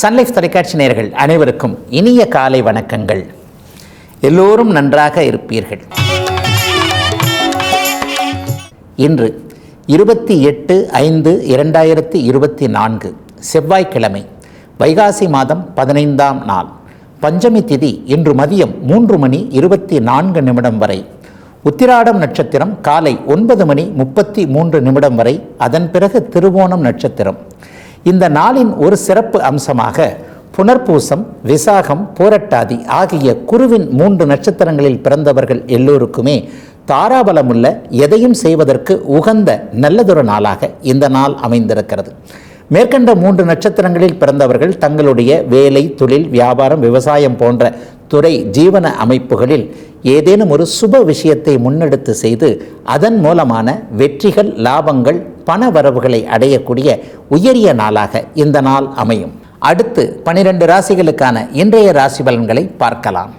Sun Life தொலைக்காட்சி நேர்கள் அனைவருக்கும் இனிய காலை வணக்கங்கள். எல்லோரும் நன்றாக இருப்பீர்கள். இன்று இருபத்தி எட்டு ஐந்து இரண்டாயிரத்தி இருபத்தி நான்கு செவ்வாய்க்கிழமை வைகாசி மாதம் பதினைந்தாம் நாள். பஞ்சமி திதி இன்று மதியம் மூன்று மணி இருபத்தி நான்கு நிமிடம் வரை. உத்திராடம் நட்சத்திரம் காலை ஒன்பது மணி முப்பத்தி மூன்று நிமிடம் வரை. அதன் பிறகு திருவோணம் நட்சத்திரம். இந்த நாளின் ஒரு சிறப்பு அம்சமாக புனர்பூசம் விசாகம் பூரட்டாதி ஆகிய குருவின் மூன்று நட்சத்திரங்களில் பிறந்தவர்கள் எல்லோருக்குமே தாராபலமுள்ள எதையும் செய்வதற்கு உகந்த நல்லதொரு நாளாக இந்த நாள் அமைந்திருக்கிறது. மேற்கண்ட மூன்று நட்சத்திரங்களில் பிறந்தவர்கள் தங்களுடைய வேலை தொழில் வியாபாரம் விவசாயம் போன்ற துறை ஜீவன அமைப்புகளில் ஏதேனும் ஒரு சுப விஷயத்தை முன்னெடுத்து செய்து அதன் மூலமான வெற்றிகள் லாபங்கள் பண வரவுகளை அடையக்கூடிய உயரிய நாளாக இந்த நாள் அமையும். அடுத்து பனிரெண்டு ராசிகளுக்கான இன்றைய ராசி பலன்களை பார்க்கலாம்.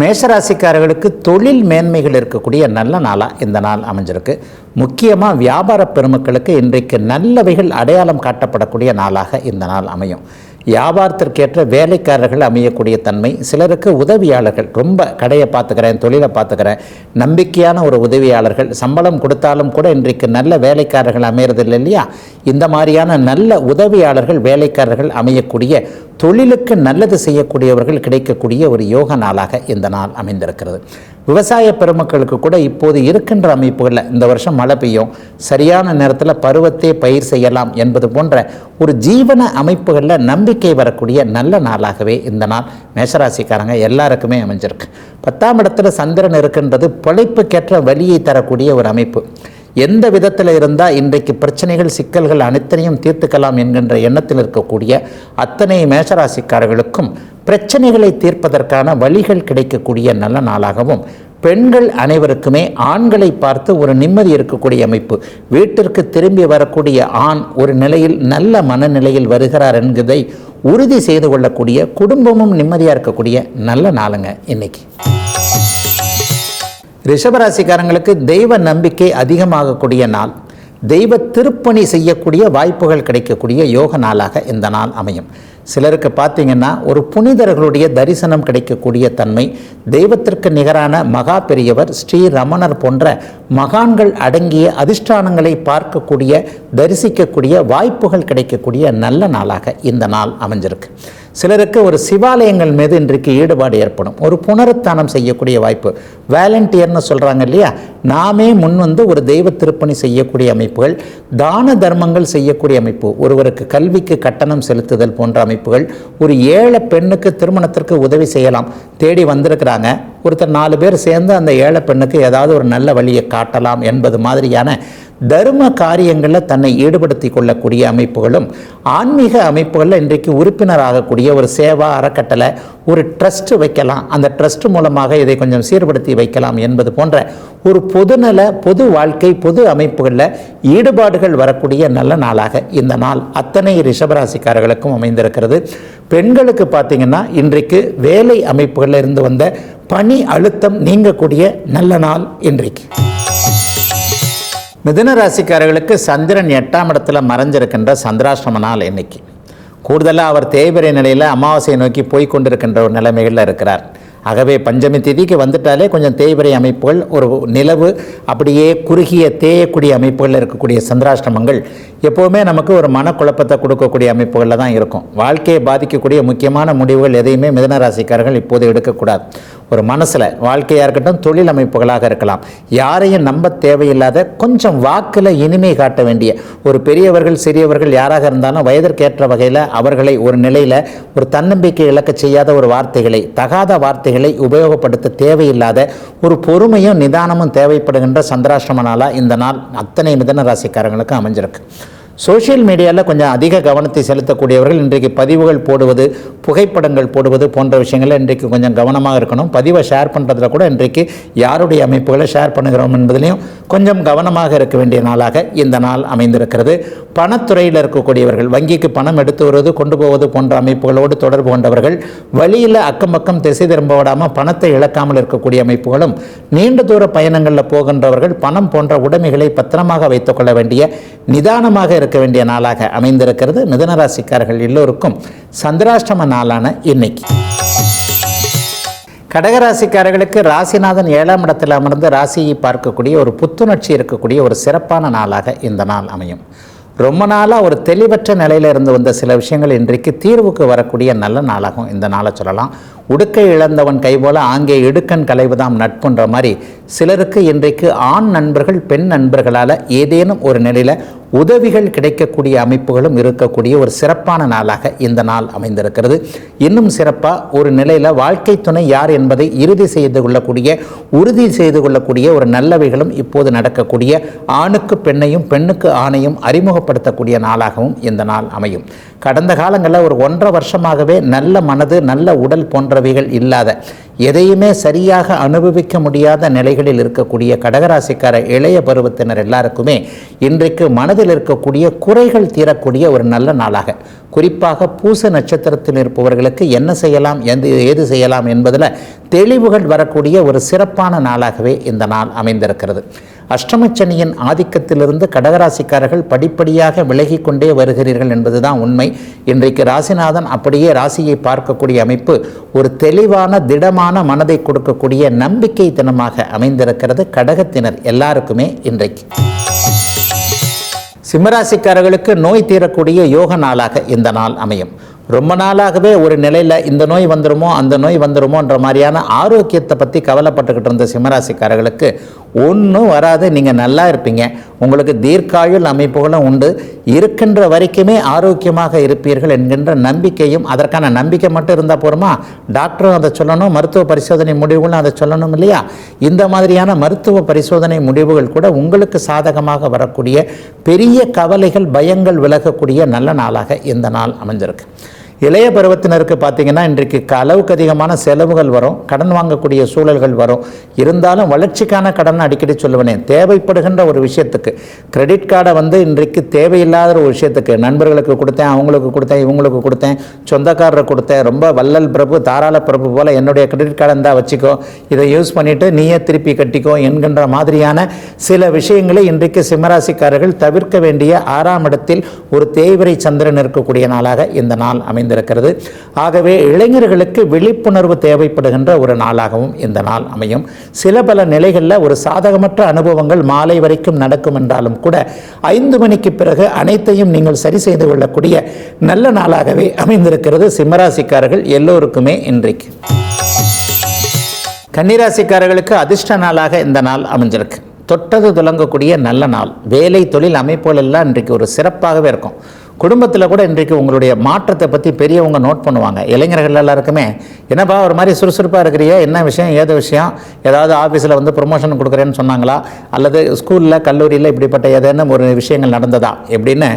மேஷராசிக்காரர்களுக்கு தொழில் மேன்மைகள் இருக்கக்கூடிய நல்ல நாளாக இந்த நாள் அமைஞ்சிருக்கு. முக்கியமாக வியாபார பெருமக்களுக்கு இன்றைக்கு நல்லவைகள் அடையாளம் காட்டப்படக்கூடிய நாளாக இந்த நாள் அமையும். வியாபாரத்திற்கேற்ற வேலைக்காரர்கள் அமையக்கூடிய தன்மை சிலருக்கு உதவியாளர்கள். ரொம்ப கடையை பார்த்துக்கிறேன் தொழிலை பார்த்துக்கிறேன். நம்பிக்கையான ஒரு உதவியாளர்கள். சம்பளம் கொடுத்தாலும் கூட இன்றைக்கு நல்ல வேலைக்காரர்கள் அமையறதில்லை இல்லையா? இந்த மாதிரியான நல்ல உதவியாளர்கள் வேலைக்காரர்கள் அமையக்கூடிய தொழிலுக்கு நல்லது செய்யக்கூடியவர்கள் கிடைக்கக்கூடிய ஒரு யோக நாளாக இந்த நாள் அமைந்திருக்கிறது. விவசாய பெருமக்களுக்கு கூட இப்போது இருக்கின்ற அமைப்புகளில் இந்த வருஷம் மழை பெய்யும். சரியான நேரத்தில் பருவத்தை பயிர் செய்யலாம் என்பது போன்ற ஒரு ஜீவன அமைப்புகளில் நம்பிக்கை வரக்கூடிய நல்ல நாளாகவே இந்த நாள் மேஷராசிக்காரங்க எல்லாருக்குமே அமைஞ்சிருக்கு. பத்தாம் இடத்துல சந்திரன் இருக்கின்றது பிழைப்புக்கேற்ற வழியை தரக்கூடிய ஒரு அமைப்பு. எந்த விதத்தில் இருந்தால் இன்றைக்கு பிரச்சனைகள் சிக்கல்கள் அனைத்தனையும் தீர்த்துக்கலாம் என்கின்ற எண்ணத்தில் இருக்கக்கூடிய அத்தனை மேஷராசிக்காரர்களுக்கும் பிரச்சனைகளை தீர்ப்பதற்கான வழிகள் கிடைக்கக்கூடிய நல்ல நாளாகவும் பெண்கள் அனைவருக்குமே ஆண்களை பார்த்து ஒரு நிம்மதி இருக்கக்கூடிய அமைப்பு. வீட்டிற்கு திரும்பி வரக்கூடிய ஆண் ஒரு நிலையில் நல்ல மனநிலையில் வருகிறார் என்கிறதை உறுதி செய்து கொள்ளக்கூடிய குடும்பமும் நிம்மதியாக இருக்கக்கூடிய நல்ல நாளுங்க இன்னைக்கு. ரிஷபராசிக்காரங்களுக்கு தெய்வ நம்பிக்கை அதிகமாகக்கூடிய நாள். தெய்வ திருப்பணி செய்யக்கூடிய வாய்ப்புகள் கிடைக்கக்கூடிய யோக நாளாக இந்த நாள் அமையும். சிலருக்கு பார்த்தீங்கன்னா ஒரு புனிதர்களுடைய தரிசனம் கிடைக்கக்கூடிய தன்மை தெய்வத்திற்கு நிகரான மகா பெரியவர் ஸ்ரீ ரமணர் போன்ற மகான்கள் அடங்கிய அதிஷ்டானங்களை பார்க்கக்கூடிய தரிசிக்கக்கூடிய வாய்ப்புகள் கிடைக்கக்கூடிய நல்ல நாளாக இந்த நாள் அமைஞ்சிருக்கு. சிலருக்கு ஒரு சிவாலயங்கள் மீது இன்றைக்கு ஈடுபாடு ஏற்படும். ஒரு புனருத்தானம் செய்யக்கூடிய வாய்ப்பு. வேலண்டியர்னு சொல்கிறாங்க இல்லையா? நாமே முன் வந்து ஒரு தெய்வ திருப்பணி செய்யக்கூடிய அமைப்புகள் தான தர்மங்கள் செய்யக்கூடிய அமைப்பு ஒருவருக்கு கல்விக்கு கட்டணம் செலுத்துதல் போன்ற அமைப்புகள் ஒரு ஏழை பெண்ணுக்கு திருமணத்திற்கு உதவி செய்யலாம். தேடி வந்திருக்கிறாங்க. ஒருத்தர் நாலு பேர் சேர்ந்து அந்த ஏழை பெண்ணுக்கு ஏதாவது ஒரு நல்ல வழியை காட்டலாம் என்பது மாதிரியான தர்ம காரியங்களில் தன்னை ஈடுபடுத்தி கொள்ளக்கூடிய அமைப்புகளும் ஆன்மீக அமைப்புகளில் இன்றைக்கு உறுப்பினராகக்கூடிய ஒரு சேவா அறக்கட்டளை ஒரு ட்ரஸ்ட் வைக்கலாம். அந்த ட்ரஸ்ட் மூலமாக இதை கொஞ்சம் சீர்படுத்தி வைக்கலாம் என்பது போன்ற ஒரு பொதுநல பொது வாழ்க்கை பொது அமைப்புகளில் ஈடுபாடுகள் வரக்கூடிய நல்ல நாளாக இந்த நாள் அத்தனை ரிஷபராசிக்காரர்களுக்கும் அமைந்திருக்கிறது. பெண்களுக்கு பார்த்தீங்கன்னா இன்றைக்கு வேலை அமைப்புகளில் இருந்து வந்த பணி அழுத்தம் நீங்கக்கூடிய நல்ல நாள் இன்றைக்கு. மிதுன ராசிக்காரர்களுக்கு சந்திரன் எட்டாம் இடத்துல மறைஞ்சிருக்கின்ற சந்திராஷ்டம நாள் இன்னைக்கு. கூடுதலாக அவர் தேய்பிரை நிலையில் அமாவாசையை நோக்கி போய் கொண்டிருக்கின்ற ஒரு நிலைமைகளில் இருக்கிறார். ஆகவே பஞ்சமி திதிக்கு வந்துட்டாலே கொஞ்சம் தேய்பிரை அமைப்புகள் ஒரு நிலவு அப்படியே குறுகிய தேயக்கூடிய அமைப்புகளில் இருக்கக்கூடிய சந்திராஷ்டமங்கள் எப்போவுமே நமக்கு ஒரு மனக்குழப்பத்தை கொடுக்கக்கூடிய அமைப்புகளில் தான் இருக்கும். வாழ்க்கையை பாதிக்கக்கூடிய முக்கியமான முடிவுகள் எதையுமே மிதனராசிக்காரர்கள் இப்போது எடுக்கக்கூடாது. ஒரு மனசில் வாழ்க்கையாக இருக்கட்டும் தொழில் அமைப்புகளாக இருக்கலாம். யாரையும் நம்ப தேவையில்லாத கொஞ்சம் வாக்கில் இனிமை காட்ட வேண்டிய ஒரு பெரியவர்கள் சிறியவர்கள் யாராக இருந்தாலும் வயதிற்கேற்ற வகையில் அவர்களை ஒரு நிலையில் ஒரு தன்னம்பிக்கை இழக்க செய்யாத ஒரு வார்த்தைகளை தகாத வார்த்தைகளை உபயோகப்படுத்த தேவையில்லாத ஒரு பொறுமையும் நிதானமும் தேவைப்படுகின்ற சந்திராஷ்டம நாளாக இந்த நாள் அத்தனை மிதன ராசிக்காரங்களுக்கு அமைஞ்சிருக்கு. சோஷியல் மீடியாவில் கொஞ்சம் அதிக கவனத்தை செலுத்தக்கூடியவர்கள் இன்றைக்கு பதிவுகள் போடுவது புகைப்படங்கள் போடுவது போன்ற விஷயங்களில் இன்றைக்கு கொஞ்சம் கவனமாக இருக்கணும். பதிவை ஷேர் பண்ணுறதுல கூட இன்றைக்கு யாருடைய அமைப்புகளை ஷேர் பண்ணுகிறோம் என்பதிலையும் கொஞ்சம் கவனமாக இருக்க வேண்டிய நாளாக இந்த நாள் அமைந்திருக்கிறது. பணத்துறையில் இருக்கக்கூடியவர்கள் வங்கிக்கு பணம் எடுத்து வருவது கொண்டு போவது போன்ற அமைப்புகளோடு தொடர்பு கொண்டவர்கள் வழியில் அக்கம் பக்கம் திசை திரும்ப விடாமல் பணத்தை இழக்காமல் இருக்கக்கூடிய அமைப்புகளும் நீண்ட தூர பயணங்களில் போகின்றவர்கள் பணம் போன்ற உடைமைகளை பத்திரமாக வைத்துக்கொள்ள வேண்டிய நிதானமாக இருக்க வேண்டிய நாளாக அமைந்திருக்கிறது. மிதனராசிக்காரர்கள் எல்லோருக்கும் சந்திராஷ்டம நாளான இன்னைக்கு. கடகராசிக்காரர்களுக்கு ராசிநாதன் ஏழாம் இடத்தில் அமர்ந்து ராசியை பார்க்கக்கூடிய ஒரு புத்துணர்ச்சி இருக்கக்கூடிய ஒரு சிறப்பான நாளாக இந்த நாள் அமையும். ரொம்ப நாளாக ஒரு தெளிவற்ற நிலையில் இருந்து வந்த சில விஷயங்கள் இன்றைக்கு தீர்வுக்கு வரக்கூடிய நல்ல நாளாகும் இந்த நாளை சொல்லலாம். உடுக்கை இழந்தவன் கைபோல ஆங்கே இடுக்கண் கலைவுதாம் நட்புன்ற மாதிரி சிலருக்கு இன்றைக்கு ஆண் நண்பர்கள் பெண் நண்பர்களால் ஏதேனும் ஒரு நிலையில் உதவிகள் கிடைக்கக்கூடிய அமைப்புகளும் இருக்கக்கூடிய ஒரு சிறப்பான நாளாக இந்த நாள் அமைந்திருக்கிறது. இன்னும் சிறப்பாக ஒரு நிலையில் வாழ்க்கை துணை யார் என்பதை இறுதி செய்து கொள்ளக்கூடிய உறுதி செய்து கொள்ளக்கூடிய ஒரு நல்லவைகளும் இப்போது நடக்கக்கூடிய ஆணுக்கு பெண்ணையும் பெண்ணுக்கு ஆணையும் அறிமுகப்படுத்தக்கூடிய நாளாகவும் இந்த நாள் அமையும். கடந்த காலங்களில் ஒரு ஒன்றரை வருஷமாகவே நல்ல மனது நல்ல உடல் போன்ற போன்றவைகள் இல்லாத எதையுமே சரியாக அனுபவிக்க முடியாத நிலைகளில் இருக்கக்கூடிய கடகராசிக்கார இளைய பருவத்தினர் எல்லாருக்குமே இன்றைக்கு மனதில் இருக்கக்கூடிய குறைகள் தீரக்கூடிய ஒரு நல்ல நாளாக. குறிப்பாக பூச நட்சத்திரத்தில் இருப்பவர்களுக்கு என்ன செய்யலாம் எந்த ஏது செய்யலாம் என்பதில் தெளிவுகள் வரக்கூடிய ஒரு சிறப்பான நாளாகவே இந்த நாள் அமைந்திருக்கிறது. அஷ்டமச்சனியின் ஆதிக்கத்திலிருந்து கடகராசிக்காரர்கள் படிப்படியாக விலகி கொண்டே வருகிறீர்கள் என்பதுதான் உண்மை. இன்றைக்கு ராசிநாதன் அப்படியே ராசியை பார்க்கக்கூடிய அமைப்பு ஒரு தெளிவான திடமான மனதை கொடுக்கக்கூடிய நம்பிக்கை தினமாக அமைந்திருக்கிறது. கடகத்தினர் எல்லாருக்குமே இன்றைக்கு. சிம்மராசிக்காரர்களுக்கு நோய் தீரக்கூடிய யோக நாளாக இந்த நாள் அமையும். ரொம்ப நாளாகவே ஒரு நிலையில் இந்த நோய் வந்துருமோ அந்த நோய் வந்துருமோன்ற மாதிரியான ஆரோக்கியத்தை பற்றி கவலைப்பட்டுக்கிட்டு இருந்த சிம்மராசிக்காரர்களுக்கு ஒன்றும் வராது. நீங்கள் நல்லா இருப்பீங்க. உங்களுக்கு தீர்க்காயுள் அமைப்புகளும் உண்டு. இருக்கின்ற வரைக்குமே ஆரோக்கியமாக இருப்பீர்கள் என்கின்ற நம்பிக்கையும் அதற்கான நம்பிக்கை மட்டும் இருந்தால் போருமா? டாக்டரும் அதை சொல்லணும் மருத்துவ பரிசோதனை முடிவுகளும் அதை சொல்லணும் இல்லையா? இந்த மாதிரியான மருத்துவ பரிசோதனை முடிவுகள் கூட உங்களுக்கு சாதகமாக வரக்கூடிய பெரிய கவலைகள் பயங்கள் விலகக்கூடிய நல்ல நாளாக இந்த நாள் அமைஞ்சிருக்கு. இளைய பருவத்தினருக்கு பார்த்தீங்கன்னா இன்றைக்கு அளவுக்கு அதிகமான செலவுகள் வரும் கடன் வாங்கக்கூடிய சூழல்கள் வரும். இருந்தாலும் வளர்ச்சிக்கான கடன் அடிக்கடி சொல்லுவேனே தேவைப்படுகின்ற ஒரு விஷயத்துக்கு. கிரெடிட் கார்டை வந்து இன்றைக்கு தேவையில்லாத ஒரு விஷயத்துக்கு. நண்பர்களுக்கு கொடுத்தேன் அவங்களுக்கு கொடுத்தேன் இவங்களுக்கு கொடுத்தேன் சொந்தக்காரரை கொடுத்தேன். ரொம்ப வள்ளல் பிரபு தாராள பிரபு போல் என்னுடைய கிரெடிட் கார்டை இருந்தால் வச்சுக்கோ இதை யூஸ் பண்ணிவிட்டு நீயே திருப்பி கட்டிக்கோ என்கின்ற மாதிரியான சில விஷயங்களை இன்றைக்கு சிம்மராசிக்காரர்கள் தவிர்க்க வேண்டிய ஆறாம் இடத்தில் ஒரு தேய்வரை சந்திரன் இருக்கக்கூடிய நாளாக இந்த நாள் அமைந்திருக்கிறது ஆகவே இளைஞர்களுக்கு விழிப்புணர்வு தேவைப்படுகின்ற ஒரு நாளாகவும் இந்த நாள் அமையும். சில பல நிலைகளில் ஒரு சாதகமற்ற அனுபவங்கள் மாலை வரைக்கும் நடக்கும் என்றாலும் கூட ஐந்து மணிக்கு பிறகு அனைத்தையும் நீங்கள் சரி செய்து கொள்ளக்கூடிய நல்ல நாளாகவே அமைந்திருக்கிறது சிம்மராசிக்காரர்கள் எல்லோருக்குமே இன்றைக்கு. கன்னிராசிக்காரர்களுக்கு அதிர்ஷ்ட நாளாக இந்த நாள் அமைஞ்சிருக்கு. தொட்டது துலங்கக்கூடிய நல்ல நாள். வேலை தொழில் அமைப்புகள் எல்லாம் இன்றைக்கு ஒரு சிறப்பாகவே இருக்கும். குடும்பத்தில் கூட இன்றைக்கு உங்களுடைய மாற்றத்தை பற்றி பெரியவங்க நோட் பண்ணுவாங்க. இளைஞர்கள் எல்லாருக்குமே என்னப்பா ஒரு மாதிரி சுறுசுறுப்பாக இருக்கிறியா என்ன விஷயம் ஏது விஷயம் ஏதாவது ஆஃபீஸில் வந்து ப்ரொமோஷன் கொடுக்குறேன்னு சொன்னாங்களா? அல்லது ஸ்கூலில் கல்லூரியில் இப்படிப்பட்ட ஏதேனும் ஒரு விஷயங்கள் நடந்ததா? எப்படின்னு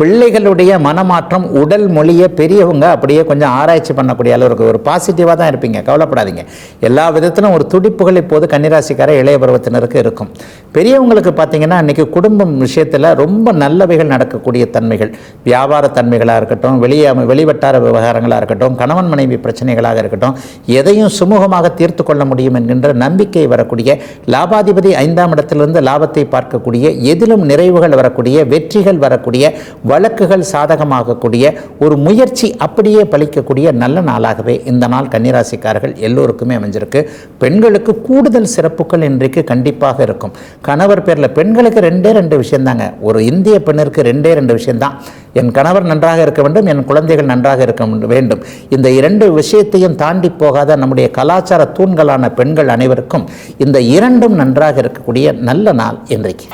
பிள்ளைகளுடைய மனமாற்றம் உடல் மொழியை பெரியவங்க அப்படியே கொஞ்சம் ஆராய்ச்சி பண்ணக்கூடிய அளவுக்கு ஒரு பாசிட்டிவாக தான் இருப்பீங்க. கவலைப்படாதீங்க. எல்லா விதத்திலும் ஒரு துடிப்புகள் இப்போது கன்னிராசிக்கார இளைய பருவத்தினருக்கு இருக்கும். பெரியவங்களுக்கு பார்த்தீங்கன்னா இன்றைக்கி குடும்பம் விஷயத்தில் ரொம்ப நல்லவைகள் நடக்கக்கூடிய தன்மைகள். வியாபார தன்மைகளாக இருக்கட்டும் வெளியே வெளிவட்டார விவகாரங்களாக இருக்கட்டும் கணவன் மனைவி பிரச்சனைகளாக இருக்கட்டும் எதையும் சுமூகமாக தீர்த்து கொள்ள முடியும் என்கின்ற நம்பிக்கை வரக்கூடிய லாபாதிபதி ஐந்தாம் இடத்திலிருந்து லாபத்தை பார்க்கக்கூடிய எதிலும் நிறைவுகள் வரக்கூடிய வெற்றிகள் வரக்கூடிய வழக்குகள் சாதகமாகக்கூடிய ஒரு முயற்சி அப்படியே பலிக்கக்கூடிய நல்ல நாளாகவே இந்த நாள் கன்னிராசிக்காரர்கள் எல்லோருக்குமே அமைஞ்சிருக்கு. பெண்களுக்கு கூடுதல் சிறப்புகள் இன்றைக்கு கண்டிப்பாக இருக்கும். கணவர் பேரில் பெண்களுக்கு ரெண்டே ரெண்டு விஷயம்தாங்க ஒரு இந்திய பெண்ணிற்கு ரெண்டே ரெண்டு விஷயம்தான் என் கணவர் நன்றாக இருக்க வேண்டும் என் குழந்தைகள் நன்றாக இருக்க வேண்டும். இந்த இரண்டு விஷயத்தையும் தாண்டி போகாத நம்முடைய கலாச்சார தூண்களான பெண்கள் அனைவருக்கும் இந்த இரண்டும் நன்றாக இருக்கக்கூடிய நல்ல நாள் இன்றைக்கு.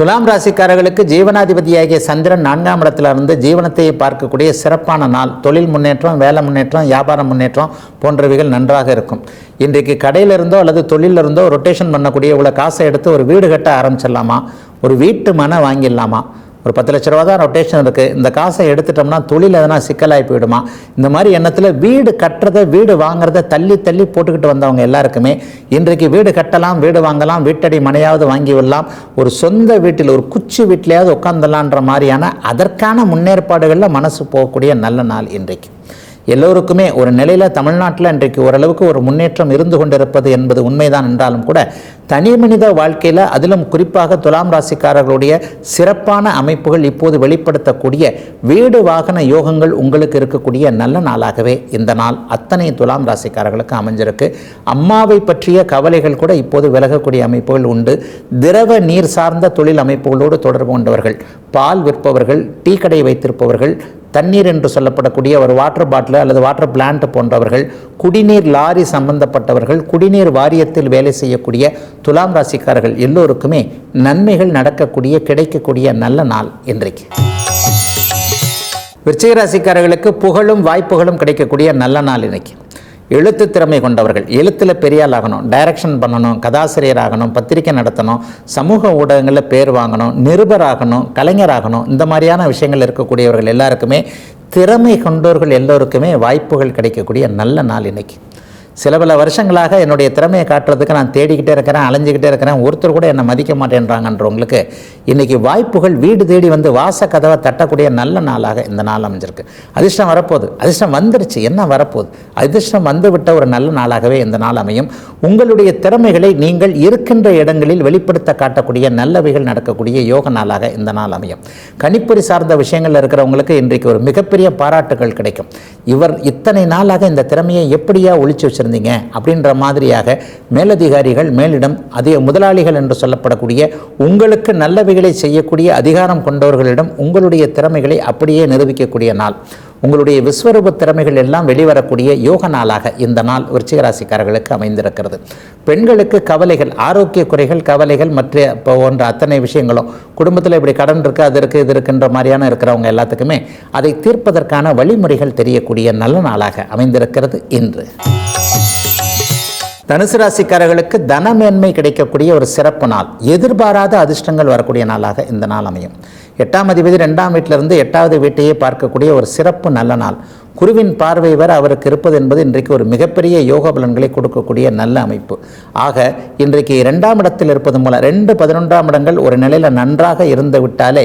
துலாம் ராசிக்காரர்களுக்கு ஜீவனாதிபதியாகிய சந்திரன் நான்காம் இடத்துல இருந்து ஜீவனத்தை பார்க்கக்கூடிய சிறப்பான நாள். தொழில் முன்னேற்றம் வேலை முன்னேற்றம் வியாபார முன்னேற்றம் போன்றவைகள் நன்றாக இருக்கும். இன்றைக்கு கடையிலிருந்தோ அல்லது தொழிலிருந்தோ ரொட்டேஷன் பண்ணக்கூடிய இவ்வளோ காசை எடுத்து ஒரு வீடு கட்ட ஆரம்பிச்சிடலாமா? ஒரு வீட்டு மனை வாங்கிடலாமா? ஒரு பத்து லட்ச ரூபா தான் ரொட்டேஷன் இருக்குது இந்த காசை எடுத்துட்டோம்னா தொழில் எதனா சிக்கலாகி போயிடுமா? இந்த மாதிரி எண்ணத்தில் வீடு கட்டுறதை வீடு வாங்குறத தள்ளி தள்ளி போட்டுக்கிட்டு வந்தவங்க எல்லாருக்குமே இன்றைக்கு வீடு கட்டலாம் வீடு வாங்கலாம் வீட்டடி மனையாவது வாங்கி விடலாம். ஒரு சொந்த வீட்டில் ஒரு குச்சி வீட்டிலையாவது உட்காந்துடலான்ற மாதிரியான அதற்கான முன்னேற்பாடுகளில் மனசு போகக்கூடிய நல்ல நாள் இன்றைக்கு. எல்லோருக்குமே ஒரு நிலையில் தமிழ்நாட்டில் இன்றைக்கு ஓரளவுக்கு ஒரு முன்னேற்றம் இருந்து கொண்டிருப்பது என்பது உண்மைதான் என்றாலும் கூட தனி மனித வாழ்க்கையில் அதிலும் குறிப்பாக துலாம் ராசிக்காரர்களுடைய சிறப்பான அமைப்புகள் இப்போது வெளிப்படுத்தக்கூடிய வீடு வாகன யோகங்கள் உங்களுக்கு இருக்கக்கூடிய நல்ல நாளாகவே இந்த நாள் அத்தனை துலாம் ராசிக்காரர்களுக்கு அமைஞ்சிருக்கு. அம்மாவை பற்றிய கவலைகள் கூட இப்போது விலகக்கூடிய அமைப்புகள் உண்டு. திரவ நீர் சார்ந்த தொழில் அமைப்புகளோடு தொடர்பு கொண்டவர்கள் பால் விற்பவர்கள் டீ கடை வைத்திருப்பவர்கள் தண்ணீர் என்று சொல்லப்படக்கூடிய ஒரு வாட்டர் பாட்டில் அல்லது வாட்டர் பிளான்ட் போன்றவர்கள் குடிநீர் லாரி சம்பந்தப்பட்டவர்கள் குடிநீர் வாரியத்தில் வேலை செய்யக்கூடிய துலாம் ராசிக்காரர்கள் எல்லோருக்குமே நன்மைகள் நடக்கக்கூடிய கிடைக்கக்கூடிய நல்ல நாள் இன்றைக்கு. விருச்சிக ராசிக்காரர்களுக்கு புகழும் வாய்ப்புகளும் கிடைக்கக்கூடிய நல்ல நாள் இன்னைக்கு எழுத்து திறமை கொண்டவர்கள் எழுத்தில் பெரியால் ஆகணும் டைரக்ஷன் பண்ணணும் கதாசிரியர் ஆகணும் பத்திரிக்கை நடத்தணும் சமூக ஊடகங்களில் பேர் வாங்கணும் நிருபராகணும் கலைஞராகணும் இந்த மாதிரியான விஷயங்கள் இருக்கக்கூடியவர்கள் எல்லாருக்குமே திறமை கொண்டவர்கள் எல்லோருக்குமே வாய்ப்புகள் கிடைக்கக்கூடிய நல்ல நாள் இன்னைக்கு. சில பல வருஷங்களாக என்னுடைய திறமையை காட்டுறதுக்கு நான் தேடிக்கிட்டே இருக்கிறேன் அலைஞ்சிக்கிட்டே இருக்கிறேன். ஒருத்தர் கூட என்னை மதிக்க மாட்டேன்றாங்கன்றவங்களுக்கு இன்றைக்கி வாய்ப்புகள் வீடு தேடி வந்து வாச கதவை தட்டக்கூடிய நல்ல நாளாக இந்த நாள் அமைஞ்சிருக்கு. அதிர்ஷ்டம் வரப்போகுது. அதிர்ஷ்டம் வந்துருச்சு. என்ன வரப்போகுது? அதிர்ஷ்டம் வந்துவிட்ட ஒரு நல்ல நாளாகவே இந்த நாள் அமையும். உங்களுடைய திறமைகளை நீங்கள் இருக்கின்ற இடங்களில் வெளிப்படுத்த காட்டக்கூடிய நல்லவைகள் நடக்கக்கூடிய யோக நாளாக இந்த நாள் அமையும். கணிப்பொறி சார்ந்த விஷயங்கள் இருக்கிறவங்களுக்கு இன்றைக்கு ஒரு மிகப்பெரிய பாராட்டுகள் கிடைக்கும். இவர் இத்தனை நாளாக இந்த திறமையை எப்படியா ஒழிச்சு வச்சுருந்தீங்க அப்படின்ற மாதிரியாக மேலதிகாரிகள் மேலிடம் அதிக முதலாளிகள் என்று சொல்லப்படக்கூடிய உங்களுக்கு நல்லவைகளை செய்யக்கூடிய அதிகாரம் கொண்டவர்களிடம் உங்களுடைய திறமைகளை அப்படியே நிரூபிக்கக்கூடிய நாள். உங்களுடைய விஸ்வரூப திறமைகள் எல்லாம் வெளிவரக்கூடிய யோக நாளாக இந்த நாள் விருச்சிகராசிக்காரர்களுக்கு அமைந்திருக்கிறது. பெண்களுக்கு கவலைகள் ஆரோக்கிய குறைகள் கவலைகள் மற்ற போன்ற அத்தனை விஷயங்களும். குடும்பத்தில் இப்படி கடன் இருக்குது அது இருக்குது இது இருக்குன்ற மாதிரியான இருக்கிறவங்க எல்லாத்துக்குமே அதை தீர்ப்பதற்கான வழிமுறைகள் தெரியக்கூடிய நல்ல நாளாக அமைந்திருக்கிறது இன்று. தனுசு ராசிக்காரர்களுக்கு தனமேன்மை கிடைக்கக்கூடிய ஒரு சிறப்பு நாள். எதிர்பாராத அதிர்ஷ்டங்கள் வரக்கூடிய நாளாக இந்த நாள் அமையும். எட்டாம் அதிபதி ரெண்டாம் வீட்டிலிருந்து எட்டாவது வீட்டையே பார்க்கக்கூடிய ஒரு சிறப்பு நல்ல நாள். குருவின் பார்வை வர அவருக்கு இருப்பது என்பது இன்றைக்கு ஒரு மிகப்பெரிய யோக பலன்களை கொடுக்கக்கூடிய நல்ல அமைப்பு. ஆக இன்றைக்கு இரண்டாம் இடத்தில் இருப்பது மூலம் ரெண்டு பதினொன்றாம் இடங்கள் ஒரு நிலையில் நன்றாக இருந்து விட்டாலே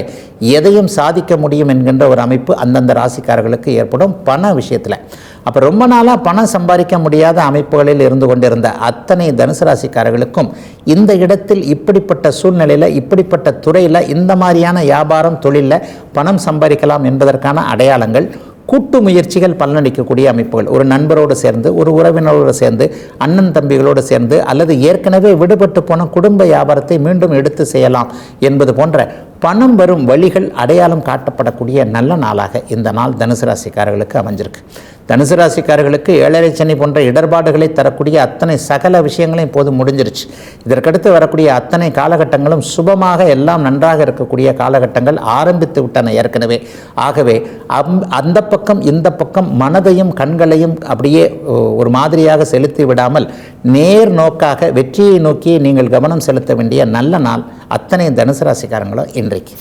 எதையும் சாதிக்க முடியும் என்கின்ற ஒரு அமைப்பு அந்தந்த ராசிக்காரர்களுக்கு ஏற்படும் பண விஷயத்தில். அப்போ ரொம்ப நாளாக பணம் சம்பாதிக்க முடியாத அமைப்புகளில் இருந்து கொண்டிருந்த அத்தனை தனுசு ராசிக்காரர்களுக்கும் இந்த இடத்தில் இப்படிப்பட்ட சூழ்நிலையில் இப்படிப்பட்ட துறையில் இந்த மாதிரியான வியாபாரம் தொழிலில் பணம் சம்பாதிக்கலாம் என்பதற்கான அடையாளங்கள் கூட்டு முயற்சிகள் பலனளிக்கக்கூடிய அமைப்புகள். ஒரு நண்பரோடு சேர்ந்து ஒரு உறவினரோடு சேர்ந்து அண்ணன் தம்பிகளோடு சேர்ந்து அல்லது ஏற்கனவே விடுபட்டு போன குடும்ப வியாபாரத்தை மீண்டும் எடுத்து செய்யலாம் என்பது போன்ற பணம் வரும் வழிகள் அடையாளம் காட்டப்படக்கூடிய நல்ல நாளாக இந்த நாள் தனுசு ராசிக்காரர்களுக்கு அமைஞ்சிருக்கு. தனுசு ராசிக்காரர்களுக்கு ஏழரை சனி போன்ற இடர்பாடுகளை தரக்கூடிய அத்தனை சகல விஷயங்களையும் இப்போது முடிஞ்சிருச்சு. இதற்கடுத்து வரக்கூடிய அத்தனை காலகட்டங்களும் சுபமாக எல்லாம் நன்றாக இருக்கக்கூடிய காலகட்டங்கள் ஆரம்பித்து விட்டன ஏற்கனவே. ஆகவே அம் அந்த பக்கம் இந்த பக்கம் மனதையும் கண்களையும் அப்படியே ஒரு மாதிரியாக செலுத்தி விடாமல் நேர் நோக்காக வெற்றியை நோக்கி நீங்கள் கவனம் செலுத்த வேண்டிய நல்ல நாள் அத்தனை தனுசு ராசிக்காரங்களும் இன்றைக்கு.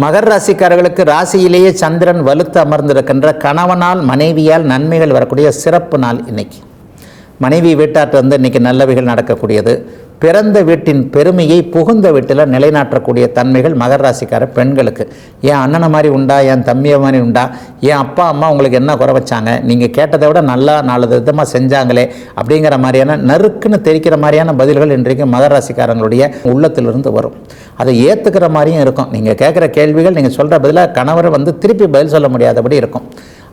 மகர ராசிக்காரர்களுக்கு ராசியிலேயே சந்திரன் வலுத்து அமர்ந்திருக்கின்ற கணவனால் மனைவியால் நன்மைகள் வரக்கூடிய சிறப்பு நாள் இன்னைக்கு. மனைவி வீட்டாற்று வந்து இன்னைக்கு நல்லவைகள் நடக்கக்கூடியது. பிறந்த வீட்டின் பெருமையை புகுந்த வீட்டில் நிலைநாட்டக்கூடிய தன்மைகள் மகர ராசிக்கார பெண்களுக்கு. என் அண்ணனை மாதிரி உண்டா? என் தம்பியை மாதிரி உண்டா? என் அப்பா அம்மா உங்களுக்கு என்ன குறை வச்சாங்க? நீங்கள் கேட்டதை விட நல்லா நாலு விதமாக செஞ்சாங்களே அப்படிங்கிற மாதிரியான நறுக்குன்னு தெரிக்கிற மாதிரியான பதில்கள் இன்றைக்கு மகர ராசிக்காரங்களுடைய உள்ளத்திலிருந்து வரும். அதை ஏற்றுக்கிற மாதிரியும் இருக்கும். நீங்கள் கேட்குற கேள்விகள் நீங்கள் சொல்கிற பதிலாக கணவர் வந்து திருப்பி பதில் சொல்ல முடியாதபடி இருக்கும்.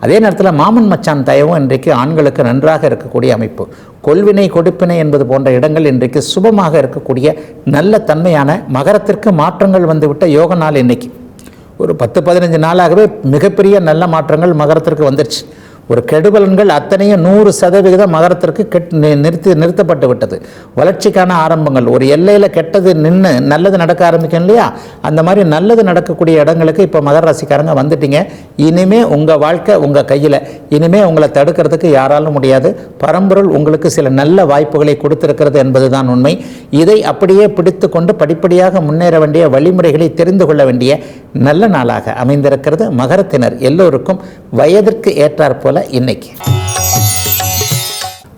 அதே நேரத்தில் மாமன் மச்சான் தயவும் இன்றைக்கு ஆண்களுக்கு நன்றாக இருக்கக்கூடிய அமைப்பு. கொள்வினை கொடுப்பினை என்பது போன்ற இடங்கள் இன்றைக்கு சுபமாக இருக்கக்கூடிய நல்ல தன்மையான மகரத்திற்கு மாற்றங்கள் வந்துவிட்ட யோக நாள் இன்னைக்கு. ஒரு பத்து பதினஞ்சு நாளாகவே மிகப்பெரிய நல்ல மாற்றங்கள் மகரத்திற்கு வந்துருச்சு. ஒரு கெடுபலன்கள் அத்தனையும் நூறு சதவிகிதம் மகரத்திற்கு கெட் நிறுத்தி நிறுத்தப்பட்டு விட்டது. வளர்ச்சிக்கான ஆரம்பங்கள். ஒரு எல்லையில் கெட்டது நின்று நல்லது நடக்க ஆரம்பிக்கும் இல்லையா? அந்த மாதிரி நல்லது நடக்கக்கூடிய இடங்களுக்கு இப்போ மகர ராசிக்காரங்க வந்துட்டீங்க. இனிமே உங்கள் வாழ்க்கை உங்கள் கையில். இனிமே உங்களை தடுக்கிறதுக்கு யாராலும் முடியாது. பரம்பொருள் உங்களுக்கு சில நல்ல வாய்ப்புகளை கொடுத்திருக்கிறது என்பதுதான் உண்மை. இதை அப்படியே பிடித்து கொண்டு படிப்படியாக முன்னேற வேண்டிய வழிமுறைகளை தெரிந்து கொள்ள வேண்டிய நல்ல நாளாக அமைந்திருக்கிறது மகரத்தினர் எல்லோருக்கும். வயதிற்கு ஏற்றாற்போல் போல இன்னைக்கு.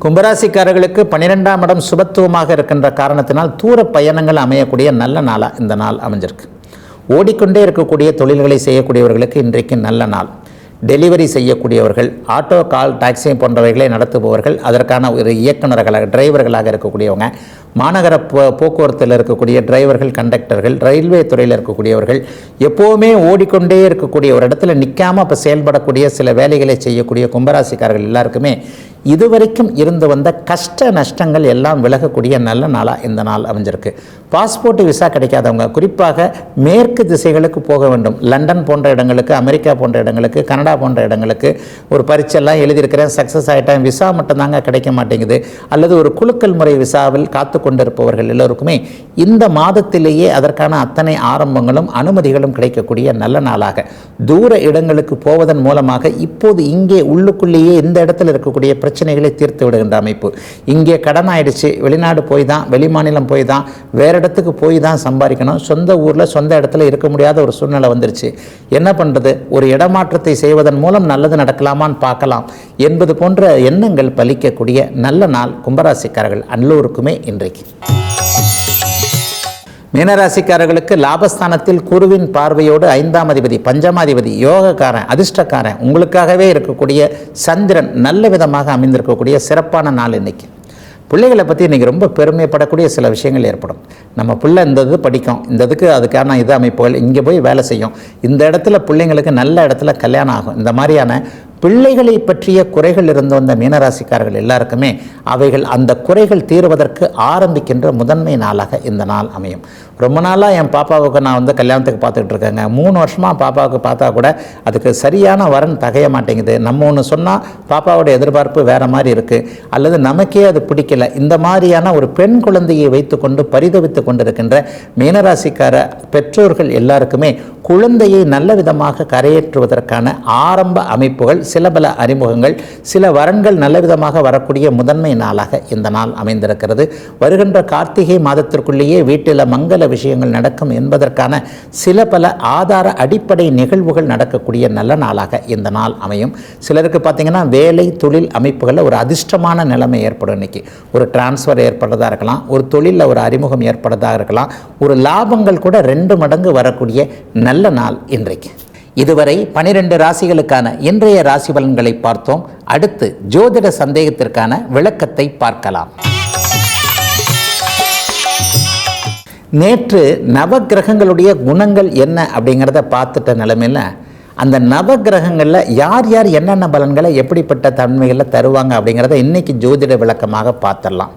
கும்பராசிக்காரர்களுக்கு பன்னிரெண்டாம் இடம் சுபத்துவமாக இருக்கின்ற காரணத்தினால் தூர பயணங்கள் அமையக்கூடிய நல்ல நாளாக இந்த நாள் அமைஞ்சிருக்கு. ஓடிக்கொண்டே இருக்கக்கூடிய தொழில்களை செய்யக்கூடியவர்களுக்கு இன்றைக்கு நல்ல நாள். டெலிவரி செய்யக்கூடியவர்கள் ஆட்டோ கால் டாக்ஸி போன்றவைகளை நடத்துபவர்கள் அதற்கான ஒரு இயக்குநர்களாக டிரைவர்களாக இருக்கக்கூடியவங்க மாநகர போ போக்குவரத்தில் இருக்கக்கூடிய டிரைவர்கள் கண்டக்டர்கள் ரயில்வே துறையில் இருக்கக்கூடியவர்கள் எப்போவுமே ஓடிக்கொண்டே இருக்கக்கூடிய ஒரு இடத்துல நிற்காமல் இப்போ செயல்படக்கூடிய சில வேலைகளை செய்யக்கூடிய கும்பராசிக்காரர்கள் எல்லாருக்குமே இதுவரைக்கும் இருந்து வந்த கஷ்ட நஷ்டங்கள் எல்லாம் விலகக்கூடிய நல்ல நாளாக இந்த நாள் அமைஞ்சிருக்கு. பாஸ்போர்ட் விசா கிடைக்காதவங்க குறிப்பாக மேற்கு திசைகளுக்கு போக வேண்டும். லண்டன் போன்ற இடங்களுக்கு அமெரிக்கா போன்ற இடங்களுக்கு கனடா போன்ற இடங்களுக்கு ஒரு பரீட்சையெல்லாம் எழுதியிருக்கிறேன் சக்ஸஸ் ஆகிட்டேன் விசா மட்டும்தாங்க கிடைக்க மாட்டேங்குது. அல்லது ஒரு குலுக்கல் முறை விசாவில் காத்து கொண்டிருப்பவர்கள் எல்லோருக்குமே இந்த மாதத்திலேயே அதற்கான அத்தனை ஆரம்பங்களும் அனுமதிகளும் கிடைக்கக்கூடிய நல்ல நாளாக. தூர இடங்களுக்கு போவதன் மூலமாக இப்போது இங்கே உள்ளுக்குள்ளேயே இந்த இடத்துல இருக்கக்கூடிய பிரச்சனைகளை தீர்த்து விடுகின்ற அமைப்பு. இங்கே கடன் ஆயிடுச்சு வெளிநாடு போய் தான் வெளிமாநிலம் போய் தான் வேற இடத்துக்கு போய் தான் சம்பாதிக்கணும். சொந்த ஊரில் சொந்த இடத்துல இருக்க முடியாத ஒரு சூழ்நிலை வந்துருச்சு. என்ன பண்ணுறது ஒரு இடமாற்றத்தை செய்வதன் மூலம் நல்லது நடக்கலாமான்னு பார்க்கலாம். என்பது போன்ற எண்ணங்கள் பலிக்கக்கூடிய நல்ல நாள் கும்பராசிக்காரர்கள் எல்லோருக்குமே இன்றைக்கு மீனராசிக்காரர்களுக்கு லாபஸ்தானத்தில் குருவின் பார்வையோடு ஐந்தாம் அதிபதி பஞ்சமாதிபதி யோகக்காரன் அதிர்ஷ்டக்காரன் உங்களுக்காகவே இருக்கக்கூடிய சந்திரன் நல்ல விதமாக அமைந்திருக்கக்கூடிய சிறப்பான நாள் இன்னைக்கு. பிள்ளைகளை பற்றி இன்றைக்கி ரொம்ப பெருமைப்படக்கூடிய சில விஷயங்கள் ஏற்படும். நம்ம பிள்ளை இந்த இது படிக்கும் இந்த இதுக்கு அதுக்கான இது அமைப்புகள் இங்கே போய் வேலை செய்யும். இந்த இடத்துல பிள்ளைங்களுக்கு நல்ல இடத்துல கல்யாணம் ஆகும். இந்த மாதிரியான பிள்ளைகளை பற்றிய குறைகள் இருந்து வந்த மீனராசிக்காரர்கள் எல்லாருக்குமே. அவைகள் அந்த குறைகள் தீர்வதற்கு ஆரம்பிக்கின்ற முதன்மை நாளாக இந்த நாள் அமையும். ரொம்ப நாளாக என் பாப்பாவுக்கு நான் வந்து கல்யாணத்துக்கு பார்த்துக்கிட்டு இருக்கேங்க. மூணு வருஷமாக பாப்பாவுக்கு பார்த்தா கூட அதுக்கு சரியான வரன் தகைய மாட்டேங்குது. நம்ம ஒன்று சொன்னால் பாப்பாவோட எதிர்பார்ப்பு வேறு மாதிரி இருக்குது அல்லது நமக்கே அது பிடிக்கல. இந்த மாதிரியான ஒரு பெண் குழந்தையை வைத்துக்கொண்டு பரிதவித்து கொண்டிருக்கின்ற மீனராசிக்கார பெற்றோர்கள் எல்லாருக்குமே குழந்தையை நல்ல விதமாக கரையேற்றுவதற்கான ஆரம்ப அமைப்புகள் சில பல அறிமுகங்கள் சில வரன்கள் நல்ல விதமாக வரக்கூடிய முதன்மை நாளாக இந்த நாள் அமைந்திருக்கிறது. வருகின்ற கார்த்திகை மாதத்திற்குள்ளேயே வீட்டில் மங்கள விஷயங்கள் நடக்கும் என்பதற்கான சில பல ஆதார அடிப்படை நிகழ்வுகள் நடக்கக்கூடிய நல்ல நாளாக இந்த நாள் அமையும். சிலருக்கு பார்த்தீங்கன்னா வேலை தொழில் அமைப்புகளில் ஒரு அதிர்ஷ்டமான நிலைமை ஏற்படும் இன்னைக்கு. ஒரு டிரான்ஸ்ஃபர் ஏற்படுறதா இருக்கலாம் ஒரு தொழிலில் ஒரு அறிமுகம் ஏற்படுறதா இருக்கலாம் ஒரு லாபங்கள் கூட ரெண்டு மடங்கு வரக்கூடிய நல்ல நாள் இன்றைக்கு. இதுவரை பனிரெண்டு ராசிகளுக்கான இன்றைய ராசி பலன்களை பார்த்தோம். அடுத்து ஜோதிட சந்தேகத்திற்கான விளக்கத்தை பார்க்கலாம். நேற்று நவக்கிரகங்களுடைய குணங்கள் என்ன அப்படிங்கிறத பார்த்துட்ட நிலமையில் அந்த நவக்கிரகங்களில் யார் யார் என்னென்ன பலன்களை எப்படிப்பட்ட தன்மைகளில் தருவாங்க அப்படிங்கிறத இன்றைக்கி ஜோதிட விளக்கமாக பார்த்துடலாம்.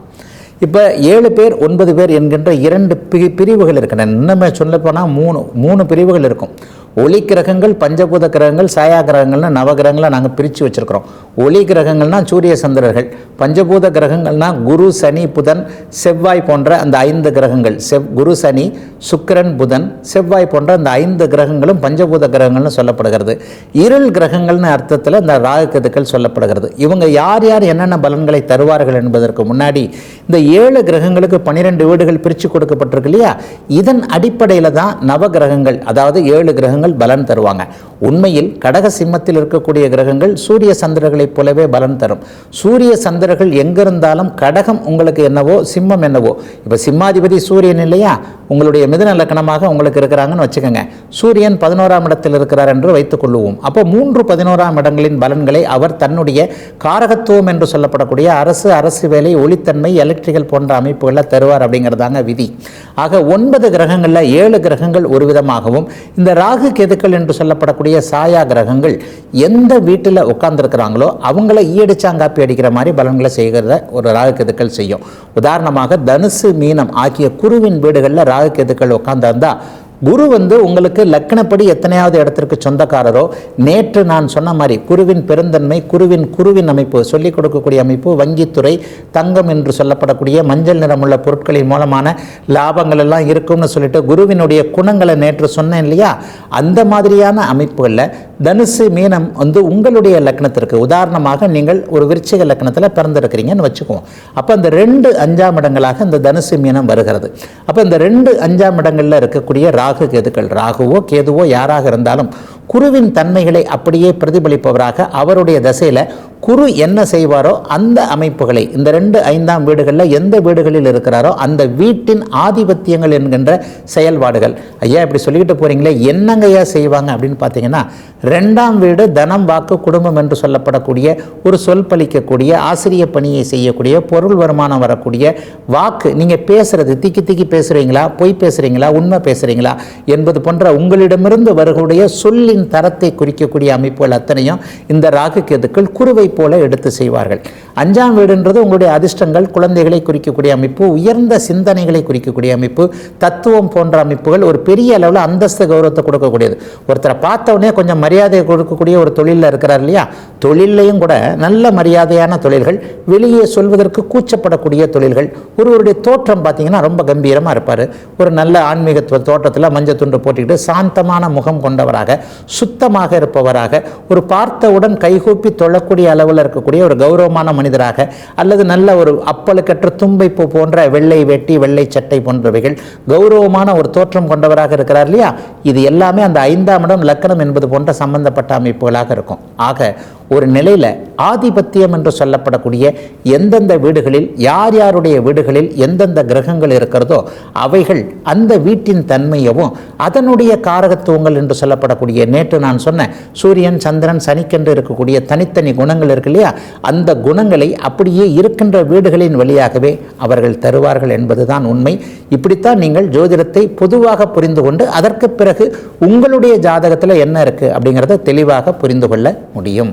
இப்போ ஏழு பேர் ஒன்பது பேர் என்கின்ற இரண்டு பி பிரிவுகள் இருக்கின்றன இன்னுமே சொல்லப்போனால் மூணு மூணு பிரிவுகள் இருக்கும். ஒளி கிரகங்கள் பஞ்சபூத கிரகங்கள் சாயா கிரகங்கள்னு நவகிரகங்களை நாங்கள் பிரித்து வச்சுருக்கிறோம். ஒளி கிரகங்கள்னா சூரிய சந்திரர்கள் பஞ்சபூத கிரகங்கள்னா குரு சனி புதன் செவ்வாய் போன்ற அந்த ஐந்து கிரகங்கள். செவ் குரு சனி சுக்கரன் புதன் செவ்வாய் போன்ற அந்த ஐந்து கிரகங்களும் பஞ்சபூத கிரகங்கள்னு சொல்லப்படுகிறது. இருள் கிரகங்கள்னு அர்த்தத்தில் இந்த ராகுக்கதுக்கள் சொல்லப்படுகிறது. இவங்க யார் யார் என்னென்ன பலன்களை தருவார்கள் என்பதற்கு முன்னாடி இந்த ஏழு கிரகங்களுக்கு பன்னிரெண்டு வீடுகள் பிரித்து கொடுக்கப்பட்டிருக்கு இல்லையா? இதன் அடிப்படையில் தான் நவ கிரகங்கள் அதாவது ஏழு கிரகங்கள் பலன் தருவாங்க. உண்மையில் கடக சிம்மத்தில் இருக்கக்கூடிய கிரகங்கள் சூரிய சந்திரர்களைப் போலவே பலன் தரும். சூரிய சந்திரர்கள் எங்கிருந்தாலும் கடகம் உங்களுக்கு என்னவோ சிம்மம் என்னவோ. இப்போ சிம்மாதிபதி சூரியன் இல்லையா? உங்களுடைய மிதன லக்கணமாக உங்களுக்கு இருக்கிறாங்கன்னு வச்சுக்கோங்க. சூரியன் பதினோராம் இடத்தில் இருக்கிறார் என்று வைத்துக் கொள்ளுவோம். அப்போ மூன்று பதினோராம் இடங்களின் பலன்களை அவர் தன்னுடைய காரகத்துவம் என்று சொல்லப்படக்கூடிய அரசு அரசு வேலை ஒளித்தன்மை எலக்ட்ரிக்கல் போன்ற அமைப்புகளை தருவார் அப்படிங்கிறதாங்க விதி. ஆக ஒன்பது கிரகங்களில் ஏழு கிரகங்கள் ஒரு விதமாகவும் இந்த ராகு கேதுக்கள் என்று சொல்லப்படக்கூடிய சாயா கிரகங்கள் எந்த வீட்டில் உட்கார்ந்துருக்கிறாங்களோ அவங்கள ஈயடிச்சாங்காப்பி அடிக்கிற மாதிரி பலன்களை செய்கிறத ஒரு ராகுக்கெதுக்கள் செய்யும். உதாரணமாக தனுசு மீனம் ஆகிய குருவின் வீடுகளில் ராகுக்கெதுக்கள் கேதுக்கள் குரு வந்து உங்களுக்கு லக்கணப்படி எத்தனையாவது இடத்திற்கு சொந்தக்காரரோ நேற்று நான் சொன்ன மாதிரி குருவின் பெருந்தன்மை குருவின் குருவின் அமைப்பு சொல்லிக் கொடுக்கக்கூடிய அமைப்பு வங்கித்துறை தங்கம் என்று சொல்லப்படக்கூடிய மஞ்சள் நிறமுள்ள பொருட்களின் மூலமான லாபங்கள் எல்லாம் இருக்கும்னு சொல்லிட்டு குருவினுடைய குணங்களை நேற்று சொன்னேன் இல்லையா? அந்த மாதிரியான அமைப்புகளில் தனுசு மீனம் வந்து உங்களுடைய லக்னத்திற்கு உதாரணமாக நீங்கள் ஒரு விருச்சிக லக்னத்தில் பிறந்திருக்கிறீங்கன்னு வச்சுக்குவோம். அப்போ அந்த ரெண்டு அஞ்சாம் இடங்களாக இந்த தனுசு மீனம் வருகிறது. அப்போ இந்த ரெண்டு அஞ்சாம் இடங்களில் இருக்கக்கூடிய ராகு கேதுக்கள். ராகுவோ கேதுவோ யாராக இருந்தாலும் குருவின் தன்மைகளை அப்படியே பிரதிபலிப்பவராக அவருடைய தசையில் குரு என்ன செய்வாரோ அந்த அமைப்புகளை இந்த ரெண்டு ஐந்தாம் வீடுகளில் எந்த வீடுகளில் இருக்கிறாரோ அந்த வீட்டின் ஆதிபத்தியங்கள் என்கின்ற செயல்பாடுகள். ஐயா இப்படி சொல்லிக்கிட்டு போகிறீங்களே என்னங்கய்யா செய்வாங்க அப்படின்னு பார்த்தீங்கன்னா ரெண்டாம் வீடு தனம் வாக்கு குடும்பம் என்று சொல்லப்படக்கூடிய ஒரு சொல் பலிக்கக்கூடிய ஆசிரிய பணியை செய்யக்கூடிய பொருள் வருமானம் வரக்கூடிய வாக்கு நீங்கள் பேசுகிறது திக்கி திக்கி பேசுகிறீங்களா பொய் பேசுகிறீங்களா உண்மை பேசுகிறீங்களா என்பது போன்ற உங்களிடமிருந்து வருகளுடைய சொல்லின் தரத்தை குறிக்கக்கூடிய அமைப்புகள் அத்தனையும் இந்த ராகு கேதுக்கள் குருவை போல எடுத்து செய்வார்கள். அஞ்சாம் வீடுன்றது உங்களுடைய அதிர்ஷ்டங்கள் குழந்தைகளை குறிக்கக்கூடிய அமைப்பு உயர்ந்த சிந்தனைகளை குறிக்கக்கூடிய அமைப்பு தத்துவம் போன்ற அமைப்புகள் ஒரு பெரிய அளவில் அந்தஸ்து கௌரவத்தை கொடுக்கக்கூடியது. ஒருத்தரை பார்த்த உடனே கொஞ்சம் மரியாதை கொடுக்கக்கூடிய ஒரு தொழிலில் இருக்கிறார் இல்லையா? தொழிலையும் கூட நல்ல மரியாதையான தொழில்கள் வெளியே சொல்வதற்கு கூச்சப்படக்கூடிய தொழில்கள் ஒருவருடைய தோற்றம் பார்த்தீங்கன்னா ரொம்ப கம்பீரமாக இருப்பார். ஒரு நல்ல ஆன்மீகத்துவ தோ- தோற்றத்தில் மஞ்சள் துண்டு போட்டுக்கிட்டு சாந்தமான முகம் கொண்டவராக சுத்தமாக இருப்பவராக ஒரு பார்த்தவுடன் கைகூப்பி தொழக்கூடிய அளவில் இருக்கக்கூடிய ஒரு கௌரவமான மனிதராக அல்லது நல்ல ஒரு அப்பலுக்கற்ற தும்பை பூ போன்ற வெள்ளை வெட்டி வெள்ளை சட்டை போன்றவைகள் கௌரவமான ஒரு தோற்றம் கொண்டவராக இருக்கிறார் இல்லையா? இது எல்லாமே அந்த ஐந்தாம் இடம் லக்கணம் என்பது போன்ற சம்பந்தப்பட்ட அமைப்புகளாக இருக்கும். ஆக ஒரு நிலையில் ஆதிபத்தியம் என்று சொல்லப்படக்கூடிய எந்தெந்த வீடுகளில் யார் யாருடைய வீடுகளில் எந்தெந்த கிரகங்கள் இருக்கிறதோ அவைகள் அந்த வீட்டின் தன்மையவும் அதனுடைய காரகத்துவங்கள் என்று சொல்லப்படக்கூடிய நேற்று நான் சொன்ன சூரியன் சந்திரன் சனிக்கென்று இருக்கக்கூடிய தனித்தனி குணங்கள் இருக்கு இல்லையா? அந்த குணங்களை அப்படியே இருக்கின்ற வீடுகளின் வழியாகவே அவர்கள் தருவார்கள் என்பதுதான் உண்மை. இப்படித்தான் நீங்கள் ஜோதிடத்தை பொதுவாக புரிந்து கொண்டு அதற்கு பிறகு உங்களுடைய ஜாதகத்தில் என்ன இருக்குது அப்படிங்கிறத தெளிவாக புரிந்து கொள்ள முடியும்.